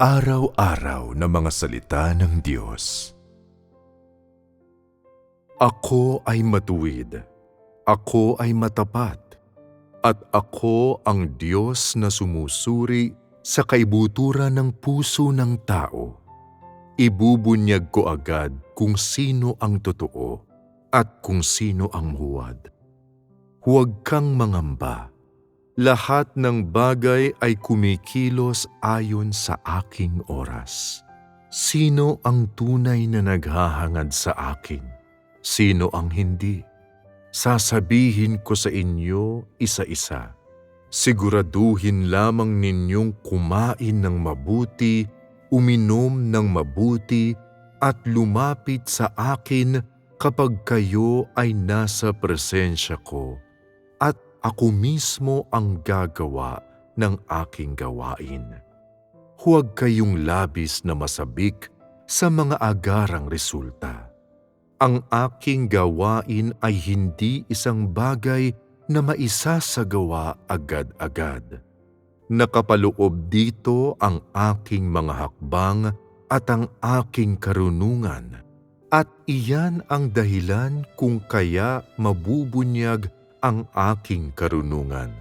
Pang-araw-araw na mga salita ng Diyos. Ako ay matuwid, ako ay matapat, at ako ang Diyos na sumusuri sa kaibuturan ng puso ng tao. Ibubunyag ko agad kung sino ang totoo at kung sino ang huwad. Huwag kang mangamba. Lahat ng bagay ay kumikilos ayon sa aking oras. Sino ang tunay na naghahangad sa akin? Sino ang hindi? Sasabihin ko sa inyo isa-isa. Siguraduhin lamang ninyong kumain ng mabuti, uminom ng mabuti, at lumapit sa akin kapag kayo ay nasa presensya ko at ako mismo ang gagawa ng aking gawain. Huwag kayong labis na masabik sa mga agarang resulta. Ang aking gawain ay hindi isang bagay na maisasagawa agad-agad. Nakapaloob dito ang aking mga hakbang at ang aking karunungan at iyan ang dahilan kung kaya mabubunyag ang aking karunungan.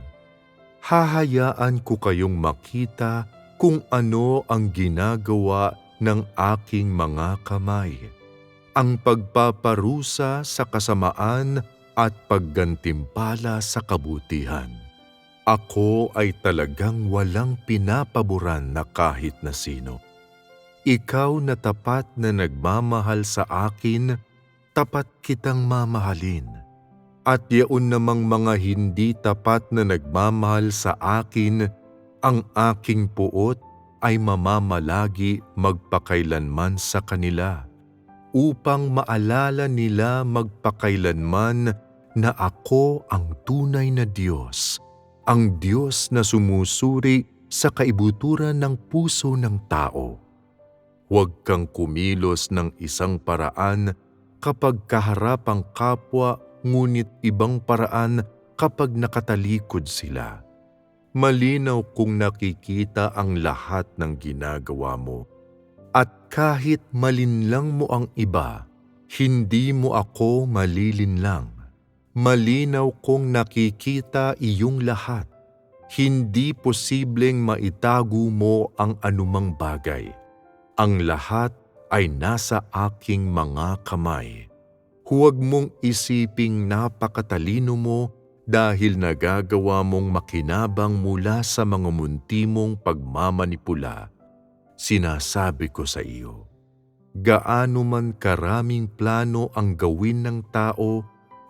Hahayaan ko kayong makita kung ano ang ginagawa ng aking mga kamay. Ang pagpaparusa sa kasamaan at paggantimpala sa kabutihan. Ako ay talagang walang pinapaboran na kahit na sino ikaw na tapat na nagmamahal sa akin, tapat kitang mamahalin. At yaon namang mga hindi tapat na nagmamahal sa akin, ang aking puot ay mamamalagi magpakailanman sa kanila, upang maalala nila magpakailanman na ako ang tunay na Diyos, ang Diyos na sumusuri sa kaibuturan ng puso ng tao. Huwag kang kumilos ng isang paraan kapag kaharap ang kapwa ngunit ibang paraan kapag nakatalikod sila. Malinaw kung nakikita ang lahat ng ginagawa mo. At kahit malinlang mo ang iba, hindi mo ako malilinlang. Malinaw kong nakikita iyong lahat. Hindi posibleng maitago mo ang anumang bagay ang lahat ay nasa aking mga kamay. Huwag mong isiping napakatalino mo dahil nagagawa mong makinabang mula sa mga munti mong pagmamanipula. Sinasabi ko sa iyo, gaano man karaming plano ang gawin ng tao,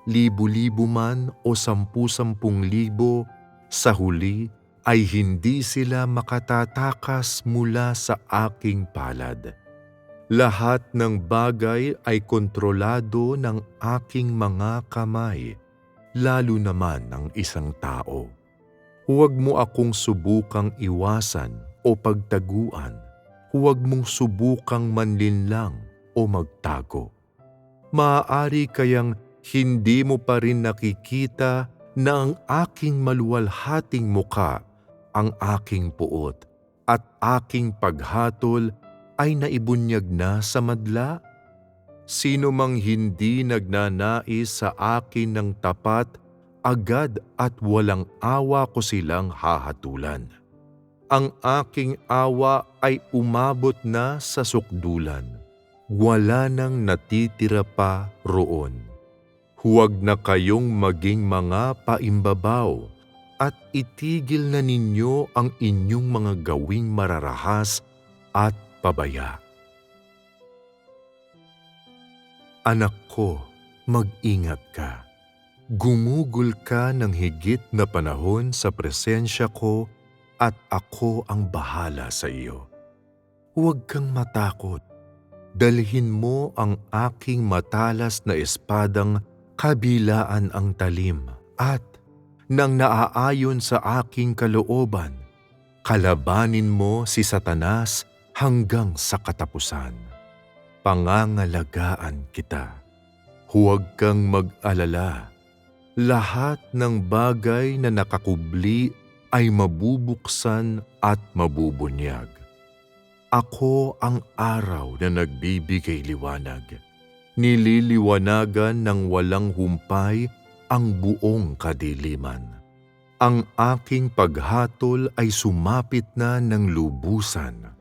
libu-libo man o sampu-sampung libo, sa huli ay hindi sila makatatakas mula sa aking palad. Lahat ng bagay ay kontrolado ng aking mga kamay, lalo naman ng isang tao. Huwag mo akong subukang iwasan o pagtaguan. Huwag mong subukang manlinlang o magtago. Maaari kayang hindi mo pa rin nakikita na ang aking maluwalhating muka ang aking puot at aking paghatol ay naibunyag na sa madla? Sino mang hindi nagnanais sa akin ng tapat, agad at walang awa ko silang hahatulan. Ang aking awa ay umabot na sa sukdulan. Wala nang natitira pa roon. Huwag na kayong maging mga paimbabaw at itigil na ninyo ang inyong mga gawing mararahas at pabaya. Anak ko, mag-ingat ka. Gumugol ka ng higit na panahon sa presensya ko at ako ang bahala sa iyo. Huwag kang matakot. Dalhin mo ang aking matalas na espadang kabilaan ang talim at nang naaayon sa aking kalooban. Kalabanin mo si Satanas hanggang sa katapusan. Pangangalagaan kita. Huwag kang mag-alala. Lahat ng bagay na nakakubli ay mabubuksan at mabubunyag. Ako ang araw na nagbibigay liwanag. Nililiwanagan ng walang humpay ang buong kadiliman. Ang aking paghatol ay sumapit na ng lubusan.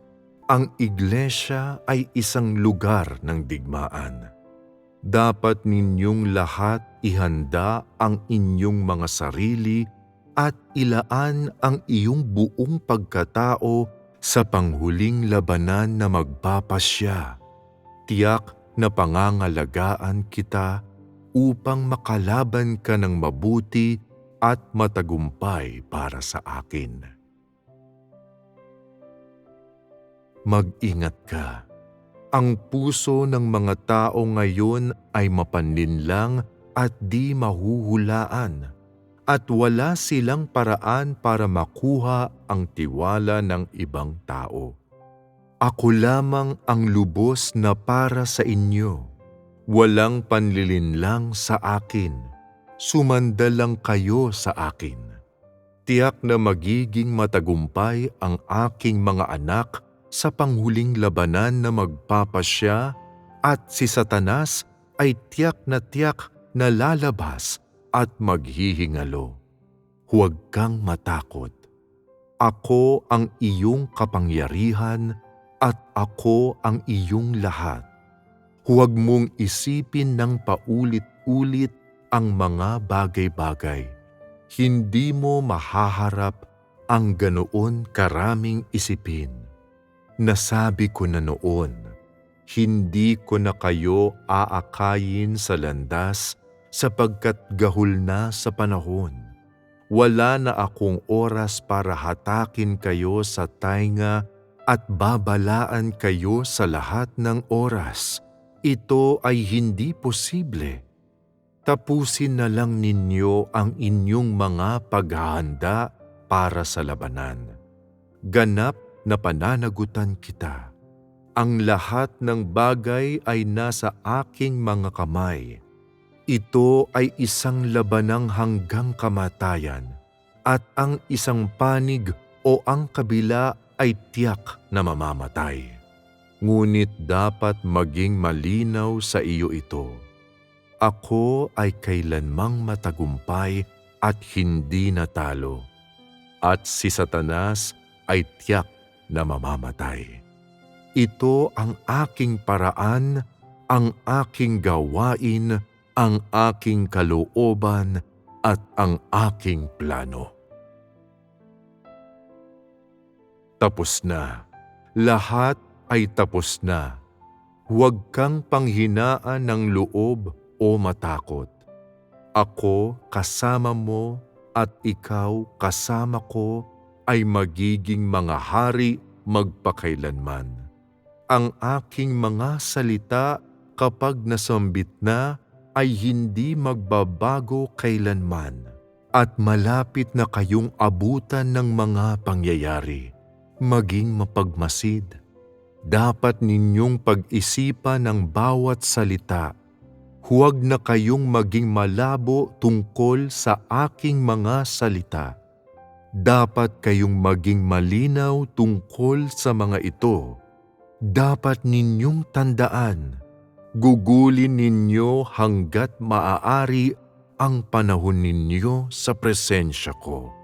Ang iglesia ay isang lugar ng digmaan. Dapat ninyong lahat ihanda ang inyong mga sarili at ilaan ang iyong buong pagkatao sa panghuling labanan na magpapasya. Tiyak na pangangalagaan kita upang makalaban ka ng mabuti at matagumpay para sa akin. Mag-ingat ka. Ang puso ng mga tao ngayon ay mapanlinlang at di mahuhulaan at wala silang paraan para makuha ang tiwala ng ibang tao. Ako lamang ang lubos na para sa inyo. Walang panlilinlang sa akin. Sumanda lang kayo sa akin. Tiyak na magiging matagumpay ang aking mga anak sa panghuling labanan na magpapasya at si Satanas ay tiyak na tiyak na lalabas at maghihingalo. Huwag kang matakot. Ako ang iyong kapangyarihan at ako ang iyong lahat. Huwag mong isipin ng paulit-ulit ang mga bagay-bagay. Hindi mo mahaharap ang ganoon karaming isipin. Nasabi ko na noon, hindi ko na kayo aakayin sa landas sapagkat gahol na sa panahon. Wala na akong oras para hatakin kayo sa tainga at babalaan kayo sa lahat ng oras. Ito ay hindi posible. Tapusin na lang ninyo ang inyong mga paghahanda para sa labanan. Ganap na pananagutan kita. Ang lahat ng bagay ay nasa aking mga kamay. Ito ay isang labanang hanggang kamatayan at ang isang panig o ang kabila ay tiyak na mamamatay. Ngunit dapat maging malinaw sa iyo ito. Ako ay kailanmang matagumpay at hindi natalo. At si Satanas ay tiyak na mamamatay. Ito ang aking paraan, ang aking gawain, ang aking kalooban at ang aking plano. Tapos na. Lahat ay tapos na. Huwag kang panghinaan ng loob o matakot. Ako kasama mo at ikaw kasama ko ay magiging mga hari magpakailanman. Ang aking mga salita kapag nasambit na ay hindi magbabago kailanman at malapit na kayong abutan ng mga pangyayari. Maging mapagmasid. Dapat ninyong pag-isipan ng bawat salita. Huwag na kayong maging malabo tungkol sa aking mga salita. Dapat kayong maging malinaw tungkol sa mga ito. Dapat ninyong tandaan Gugulin ninyo hanggat maaari ang panahon ninyo sa presensya ko.